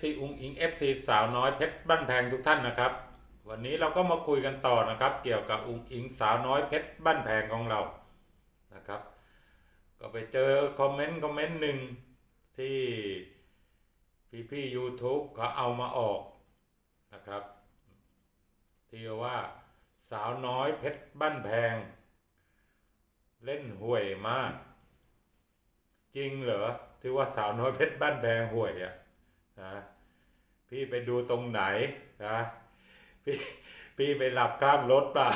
FC อุงอิง FC สาวน้อยเพชรบ้านแพงทุกท่านนะครับ วันนี้เราก็มาคุยกันต่อนะครับ เกี่ยวกับอุงอิงสาวน้อยเพชรบ้านแพงของเรานะครับ ก็ไปเจอคอมเมนต์คอมเมนต์หนึ่งที่พี่พี่ๆ YouTube เขาเอามาออกนะครับ ที่ว่าสาวน้อยเพชรบ้านแพง เล่นห่วยมาก จริงเหรอที่ว่าสาวน้อยเพชรบ้านแพงห่วยอะนะ พี่ไปดูตรงไหนนะพี่พี่ไปหลับข้างรถเปล่า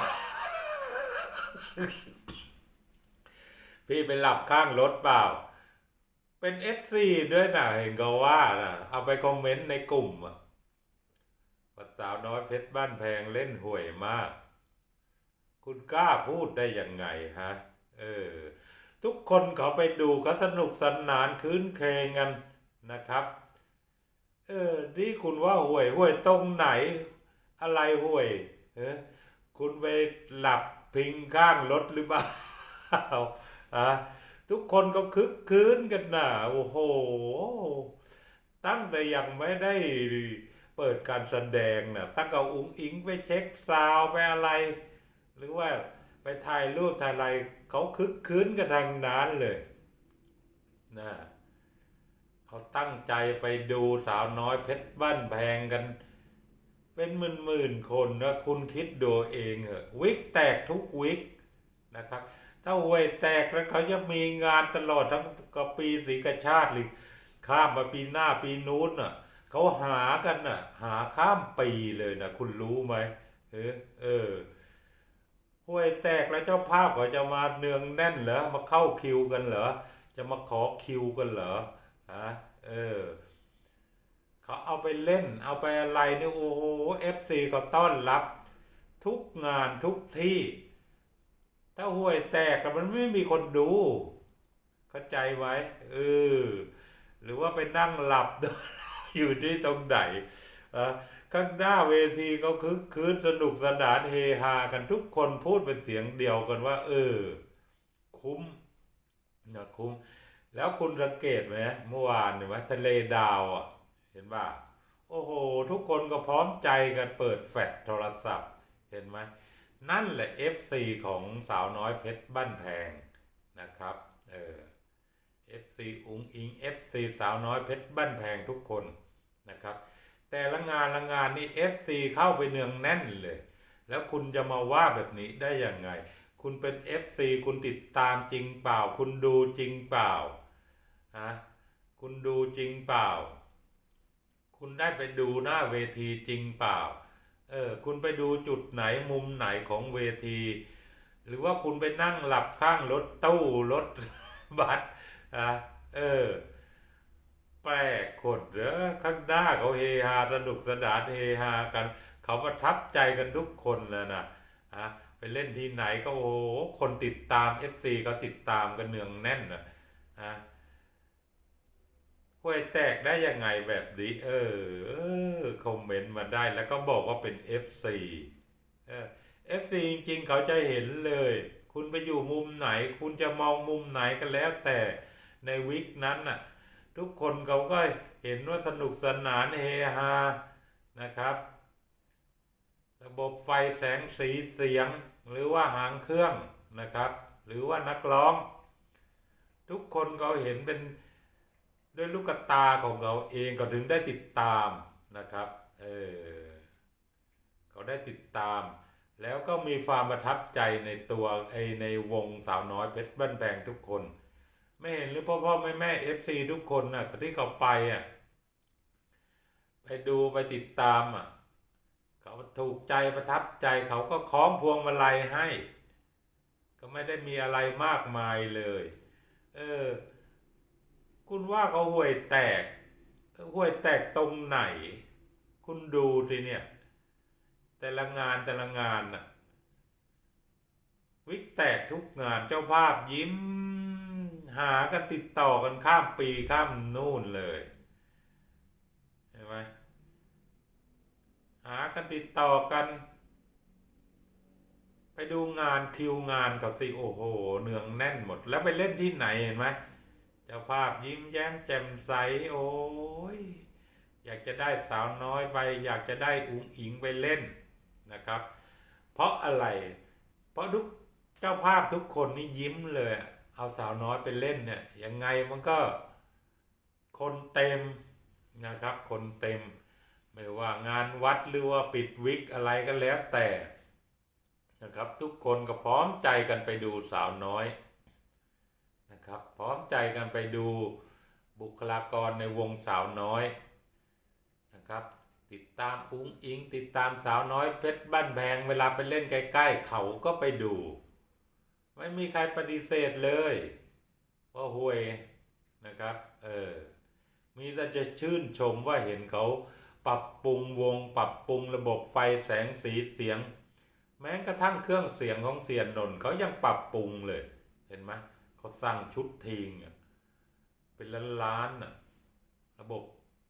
พี่ไปหลับข้างรถเปล่า เป็นเอฟซีด้วยนะเห็นก็ว่านะเอาไปคอมเมนต์ในกลุ่มว่าสาวน้อยเพชรบ้านแพงเล่นห่วยมาก คุณกล้าพูดได้ยังไงฮะ เออ ทุกคนเขาไปดูเขาสนุกสนานคืนเคงกันนะครับ เออนี่คุณว่าห่วยห่วยตรงไหน อะไรห่วยเออคุณไปหลับพิงข้างรถหรือเปล่าอะทุกคนก็คึกคืนกันนะโอ้โห ตั้งแต่ยังไม่ได้เปิดการแสดงนะตั้งแต่อุ้งอิงไปเช็คซาวไปอะไร หรือว่าไปถ่ายรูปถ่ายอะไรเขาคึกคืนกันทางนั้นเลยนะ เขาตั้งใจไปดูสาวน้อยเพชรบ้านแพงกัน เป็นหมื่นหมื่นๆคนนะคุณคิดดูเองเหอะวิกแตกทุกวิกนะครับ ถ้าหวยแตกแล้วเขาจะมีงานตลอดทั้งกปีสีกชาติหรือข้ามมาปีหน้าปีนู้นน่ะเขาหากันน่ะ หาข้ามปีเลยนะคุณรู้ไหมเออเออห้วยแตกแล้วเจ้าภาพเขาจะมาเนืองแน่นเหรอมาเข้าคิวกันเหรอจะมาขอคิวกันเหรอ ฮะเออเขาเอาไปเล่น เอาไปอะไรเนี่ยโอ้โหเอฟซีก็ต้อนรับ ทุกงานทุกที่ ถ้าห้วยแตกมันไม่มีคนดู เข้าใจไหมเออหรือว่าไปนั่งหลับอยู่ที่ตรงไหนอะข้างหน้าเวทีเขาคึกคืนสนุกสนานเฮฮากันทุกคนพูดเป็นเสียงเดียวกันว่า เออ คุ้มนะคุ้ม แล้วคุณสังเกตไหมเมื่อวานเห็นไหมทะเลดาวอะ เห็นป่ะโอ้โห ทุกคนก็พร้อมใจกันเปิดแฟลชโทรศัพท์ เห็นไหมนั่นแหละ FC ของสาวน้อยเพชรบ้านแพงนะครับเออ FC อุงอิง FC สาวน้อยเพชรบ้านแพงทุกคนนะครับ แต่ละงานละงานนี่ FC เข้าไปเนืองแน่นเลย แล้วคุณจะมาว่าแบบนี้ได้ยังไง คุณเป็น FC คุณติดตามจริงเปล่า คุณดูจริงเปล่า ฮะคุณดูจริงเปล่า คุณได้ไปดูหน้าเวทีจริงเปล่าเออคุณไปดูจุดไหนมุมไหนของเวที หรือว่าคุณไปนั่งหลับข้างรถตู้รถบัสอะเออแปลกคนเด้อข้างหน้าเขาเฮฮาสนุกสนานเฮฮากัน เขาประทับใจกันทุกคนเลยนะฮะไปเล่นที่ไหนก็โอ้คนติดตาม FC เขาติดตามกันเนืองแน่นนะฮะ ห้วยแตกได้ยังไงแบบนี้เออเออคอมเมนต์มาได้แล้วก็บอกว่าเป็น FC เออ FC จริงๆ เขาจะเห็นเลย คุณไปอยู่มุมไหน คุณจะมองมุมไหนก็แล้วแต่ในวิกนั้นน่ะ ทุกคนเขาก็เห็นว่าสนุกสนานเฮฮานะครับ ระบบไฟแสงสีเสียง หรือว่าหางเครื่องนะครับ หรือว่านักร้อง ทุกคนเขาเห็นเป็น ด้วยลูกตาของเขาเองก็ถึงได้ติดตามนะครับเออเขาได้ติดตาม แล้วก็มีความประทับใจในตัวไอในวงสาวน้อยเพชรบ้านแพงทุกคน ไม่เห็นหรือพ่อพ่อแม่แม่เอฟซีทุกคนน่ะที่เขาไปอะไปดูไปติดตามอะเขาถูกใจประทับใจเขาก็คล้องพวงมาลัยให้ ก็ไม่ได้มีอะไรมากมายเลย เออ คุณว่าเขาห่วยแตกห่วยแตกตรงไหน คุณดูสิเนี่ย แต่ละงานแต่ละงานน่ะ วิกแตกทุกงานเจ้าภาพยิ้ม หากันติดต่อกันข้ามปีข้ามนู่นเลยเห็นไหมหากันติดต่อกัน ไปดูงานคิวงานเขาสิโอ้โหเนืองแน่นหมด แล้วไปเล่นที่ไหนเห็นไหม เจ้าภาพยิ้มแย้มแจ่มใสโอ้ยอยากจะได้สาวน้อยไป อยากจะได้อุ๋งอิงไปเล่นนะครับ เพราะอะไร เพราะทุกเจ้าภาพทุกคนนี่ยิ้มเลย เอาสาวน้อยไปเล่นเนี่ยยังไงมันก็คนเต็มนะครับ คนเต็ม ไม่ว่างานวัดหรือว่าปิดวิกอะไรก็แล้วแต่นะครับ ทุกคนก็พร้อมใจกันไปดูสาวน้อย นะครับ พร้อมใจกันไปดูบุคลากรในวงสาวน้อยนะครับ ติดตามอุ้งอิง ติดตามสาวน้อยเพชรบ้านแพงเวลาไปเล่นใกล้ๆเขาก็ไปดู ไม่มีใครปฏิเสธเลยว่าห่วยนะครับเออมีแต่จะชื่นชมว่าเห็นเขาปรับปรุงวง ปรับปรุงระบบไฟแสงสีเสียง แม้กระทั่งเครื่องเสียงของเสียนนนท์เขายังปรับปรุงเลยเห็นไหม เขาสร้างชุดทีงเป็นล้านล้านๆอะระบบ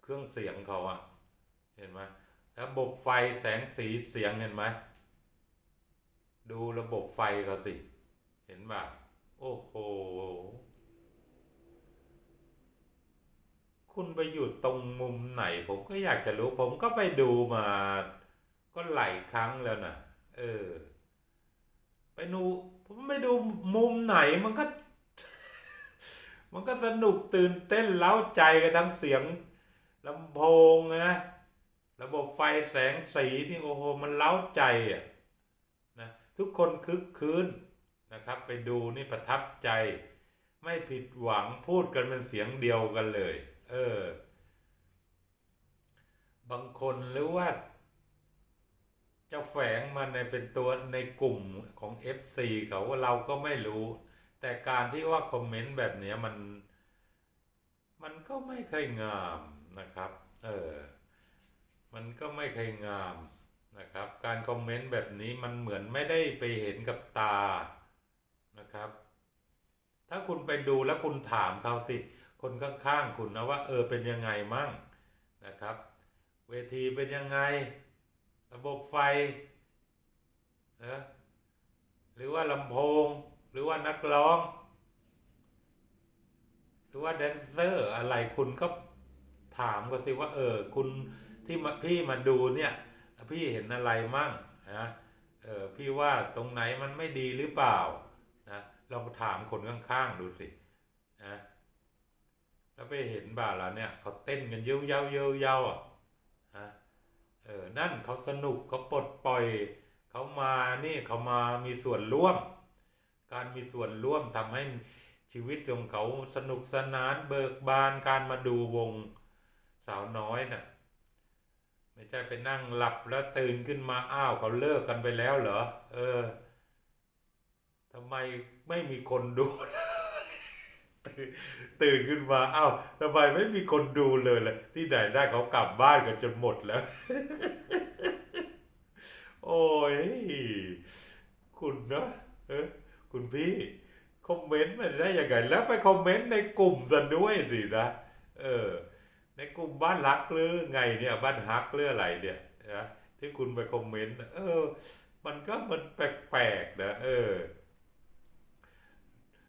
เครื่องเสียงเขาอะเห็นไหมระบบไฟแสงสีเสียงเห็นไหมดูระบบไฟเขาสิ เห็นป่ะโอ้โห คุณไปอยู่ตรงมุมไหน ผมก็อยากจะรู้ ผมก็ไปดูมา ก็หลายครั้งแล้วนะเออ ไปดูผมไปดูมุมไหนมันก็ มันก็สนุกตื่นเต้นเล้าใจกันทั้งเสียงลำโพงนะระบบไฟแสงสีนี่โอ้โหมันเล้าใจอะนะทุกคนคึกคืนนะครับ ไปดูนี่ประทับใจ ไม่ผิดหวังพูดกันเป็นเสียงเดียวกันเลย เออ บางคนหรือว่าจะแฝงมาในเป็นตัวในกลุ่มของ FC เขาว่าเราก็ไม่รู้ แต่การที่ว่าคอมเมนต์แบบเนี้ยมัน มันก็ไม่เคยงามนะครับ เออ มันก็ไม่เคยงามนะครับ การคอมเมนต์แบบนี้มันเหมือนไม่ได้ไปเห็นกับตานะครับ ถ้าคุณไปดูแล้วคุณถามเขาสิ คนข้างๆคุณนะว่า เออเป็นยังไงมั่งนะครับ เวทีเป็นยังไง ระบบไฟนะหรือว่าลำโพง หรือว่านักร้อง หรือว่าแดนเซอร์อะไรคุณก็ถามก็สิว่า เออ คุณที่มาพี่มาดูเนี่ย พี่เห็นอะไรมั่งนะเออพี่ว่าตรงไหนมันไม่ดีหรือเปล่านะลองถามคนข้างๆดูสินะแล้วไปเห็นบ่าแล้วเนี่ยเขาเต้นกันเย้าเย้าเย้าเย้าอะฮะเออนั่นเขาสนุกเขาปลดปล่อยเขามานี่เขามามีส่วนร่วม การมีส่วนร่วมทำให้ชีวิตของเขาสนุกสนานเบิกบานการมาดูวงสาวน้อยน่ะ ไม่ใช่ไปนั่งหลับแล้วตื่นขึ้นมาอ้าวเขาเลิกกันไปแล้วเหรอ เออทำไมไม่มีคนดูตื่นตื่นขึ้นมาอ้าวทำไมไม่มีคนดูเลยล่ะที่ไหนได้เขากลับบ้านกันจนหมดแล้ว โอ้ย คุณนะเออ คุณพี่คอมเมนต์มันได้ยังไงแล้วไปคอมเมนต์ในกลุ่มซะด้วยดินะเออในกลุ่มบ้านรักหรือไงเนี่ยบ้านฮักหรืออะไรเนี่ยนะที่คุณไปคอมเมนต์เออ มันก็มันแปลกๆนะเออ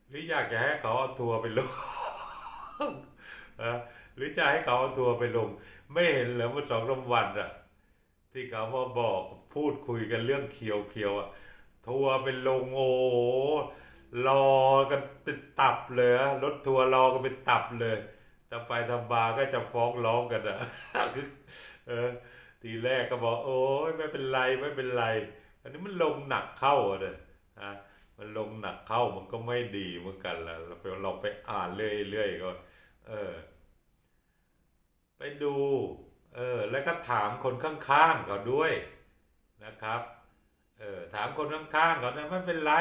หรืออยากจะให้เขาเอาทัวร์ไปลงนะหรือจะให้เขาเอาทัวร์ไปลง ไม่เห็นเหรอเมื่อสองสามวันอะที่เขามาบอกพูดคุยกันเรื่องเคียวเคียวอะ ทัวร์เป็นลงโอ้รอกันเป็นตับเลยรถทัวร์รอกันเป็นตับเลยแต่ไปทำบาก็จะฟ้องร้องกันอะเออทีแรกก็บอก โอ้ยไม่เป็นไรไม่เป็นไร อันนี้มันลงหนักเข้าอะเลยฮะมันลงหนักเข้ามันก็ไม่ดีเหมือนกันละเราไปลองไปอ่านเรื่อยๆก็ เออ ไปดู เออ แล้วก็ถามคนข้างๆเขาด้วยนะครับ เออถามคนข้างๆเขานะไม่เป็นไร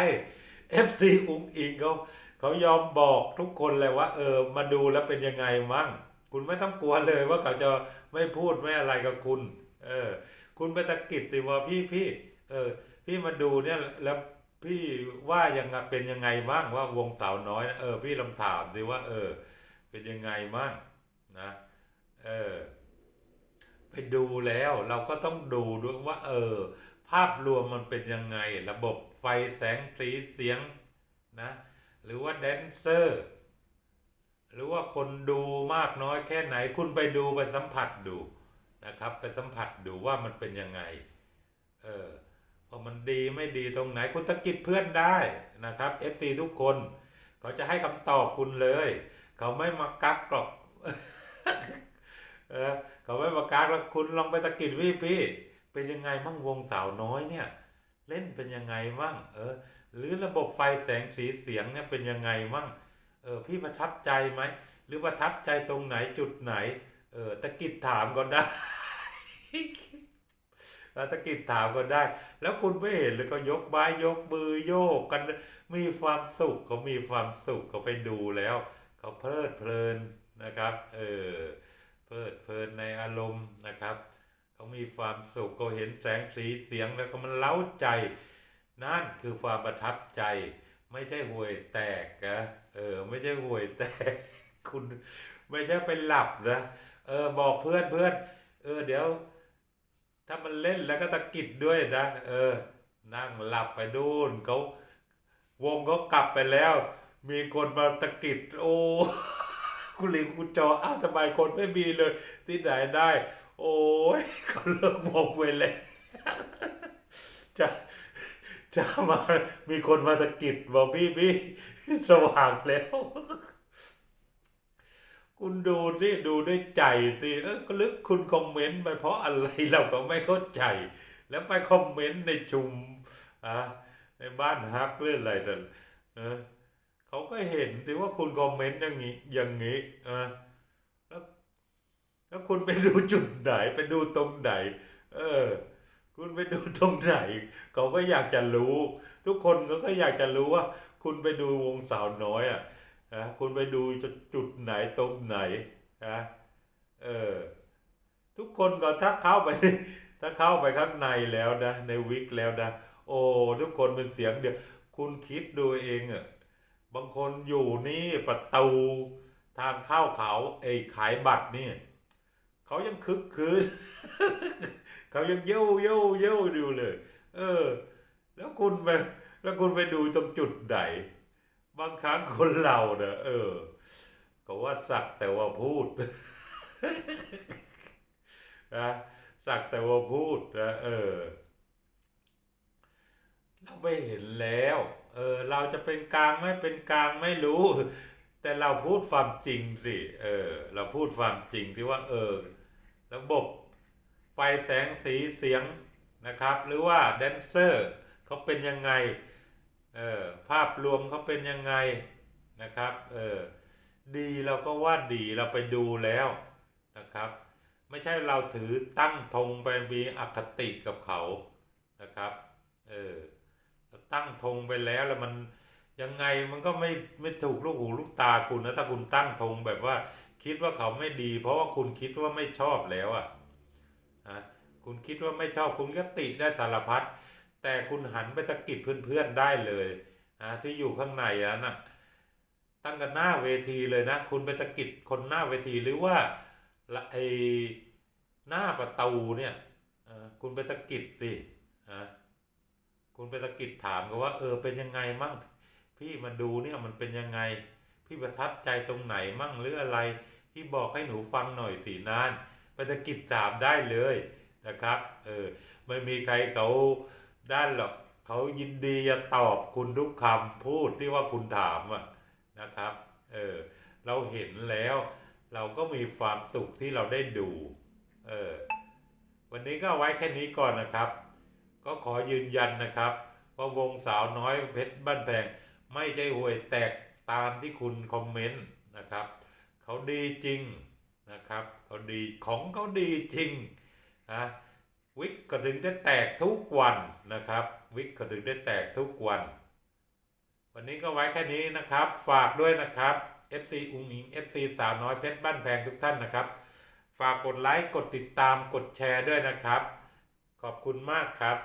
FC อุ้งอิงเขาเขายอมบอกทุกคนเลยว่า เออ มาดูแล้วเป็นยังไงมั่ง คุณไม่ต้องกลัวเลยว่าเขาจะไม่พูดไม่อะไรกับคุณ เออ คุณไปตะกิดสิว่าพี่พี่เออ พี่มาดูเนี่ยแล้วพี่ว่ายังไงเป็นยังไงบ้างว่าวงสาวน้อยนะเออพี่ลองถามสิว่า เออ เป็นยังไงบ้างนะเออ ไปดูแล้ว เราก็ต้องดูด้วยว่า เออาพรวมมันเป็นยังไง ระบบไฟแสงสีเสียงนะหรือว่าแดนเซอร์หรือว่าคนดูมากน้อยแค่ไหนคุณไปดูไปสัมผัสดูนะครับ ไปสัมผัสดูว่ามันเป็นยังไงเออพอมันดีไม่ดีตรงไหนคุณตะกิดเพื่อนได้นะครับ FC ทุกคนเขาจะให้คำตอบคุณเลย เขาไม่มากักหรอกเออเขาไม่มากักแล้วคุณลองไปตะกิดพี่พี่ เป็นยังไงมั่งวงสาวน้อยเนี่ย เล่นเป็นยังไงมั่งเออ หรือระบบไฟแสงสีเสียงเนี่ยเป็นยังไงมั่งเออพี่ประทับใจไหมหรือประทับใจตรงไหนจุดไหน เออตะกิดถามก็ได้เออตะกิดถามก็ได้ แล้วคุณไม่เห็นเลยก็ยกไม้ยกมือโยกกันมีความสุขเขามีความสุขเขาไปดูแล้วเขาเพลิดเพลินนะครับ เออเพลิดเพลินในอารมณ์นะครับ เขามีความสุขเขาเห็นแสงสีเสียงแล้วก็มันเล้าใจ นั่นคือความประทับใจ ไม่ใช่ห่วยแตกนะเออ ไม่ใช่ห่วยแตก คุณไม่ใช่ไปหลับนะเออ บอกเพื่อนเพื่อนเออ เดี๋ยว ถ้ามันเล่นแล้วก็ตะกิดด้วยนะเออ นั่งหลับไปดูนเขาวงเขากลับไปแล้ว มีคนมาตะกิดโอ้คุณหลิงคุณจออ้าวทำไมคนไม่มีเลย ที่ไหนได้ โอ้ยเขาเลิกวงไปเลยจะจะมามีคนมาตะกิดบอกพี่พี่สว่างแล้ว คุณดูสิดูด้วยใจสิเออลึกคุณคอมเมนต์ไปเพราะอะไรเราก็ไม่เข้าใจ แล้วไปคอมเมนต์ในชุมอะในบ้านฮักเรื่องอะไรนั่นเออเขาก็เห็นดิว่าคุณคอมเมนต์อย่างนี้อย่างนี้อะ แล้วคุณไปดูจุดไหนไปดูตรงไหน เออ คุณไปดูตรงไหน เขาก็อยากจะรู้ ทุกคนเขาก็อยากจะรู้ว่า คุณไปดูวงสาวน้อยอะนะคุณไปดูจุดไหนตรงไหนนะเออทุกคนก็ถ้าเข้าไปถ้าเข้าไปข้างในแล้วนะในวิกแล้วนะโอ้ทุกคนเป็นเสียงเดียวคุณคิดดูเองอะบางคนอยู่นี่ประตูทางเข้าเขาไอ้ขายบัตรนี่ เขายังคึกคืนเขายังเย้าเย้าเย้าอยู่เลย เออ แล้วคุณไปแล้วคุณไปดูตรงจุดไหน บางครั้งคนเราเนะเออก็ว่าสักแต่ว่าพูดนะสักแต่ว่าพูดนะเออ เราไม่เห็นแล้ว เออ เราจะเป็นกลางไม่เป็นกลางไม่รู้ แต่เราพูดความจริงสิ เออ เราพูดความจริงที่ว่า เออ ระบบไฟแสงสีเสียงนะครับ หรือว่าแดนเซอร์เขาเป็นยังไงเออภาพรวมเขาเป็นยังไงนะครับเออดีเราก็ว่าดีเราไปดูแล้วนะครับ ไม่ใช่เราถือตั้งธงไปมีอคติกับเขานะครับเออตั้งธงไปแล้วแล้วมันยังไงมันก็ไม่ไม่ถูกลูกหูลูกตาคุณนะถ้าคุณตั้งธงแบบว่า คิดว่าเขาไม่ดี เพราะว่าคุณคิดว่าไม่ชอบแล้วอะ่ะคุณคิดว่าไม่ชอบคุณก็ติได้สารพัดแต่คุณหันไปสะกิดเพื่อนๆได้เลยนะที่อยู่ข้างในนั้นน่ะตั้งกันหน้าเวทีเลยนะ คุณไปสะกิดคนหน้าเวทีหรือว่าละไอหน้าประตูเนี่ยคุณไปสะกิดสิอะคุณไปสะกิดถามกันว่า เออเป็นยังไงมั่งพี่มาดูเนี่ยมันเป็นยังไง พี่ประทับใจตรงไหนมั่งหรืออะไร พี่บอกให้หนูฟังหน่อยสินานไปสะกิดถามได้เลยนะครับ เออไม่มีใครเขาด้านหรอกเขายินดีจะตอบคุณทุกคำพูดที่ว่าคุณถามอะนะครับ เออเราเห็นแล้ว เราก็มีความสุขที่เราได้ดู เออวันนี้ก็ไว้แค่นี้ก่อนนะครับ ก็ขอยืนยันนะครับ ว่าวงสาวน้อยเพชรบ้านแพงไม่ใช่ห่วยแตกตามที่คุณคอมเมนต์นะครับ เขาดีจริงนะครับเขาดีของเขาดีจริงนะวิกก็ถึงได้แตกทุกวันนะครับ วิกก็ถึงได้แตกทุกวัน วันนี้ก็ไว้แค่นี้นะครับ ฝากด้วยนะครับ FC อุงอิง FC สาวน้อยเพชรบ้านแพงทุกท่านนะครับ ฝากกดไลค์กดติดตามกดแชร์ด้วยนะครับ ขอบคุณมากครับ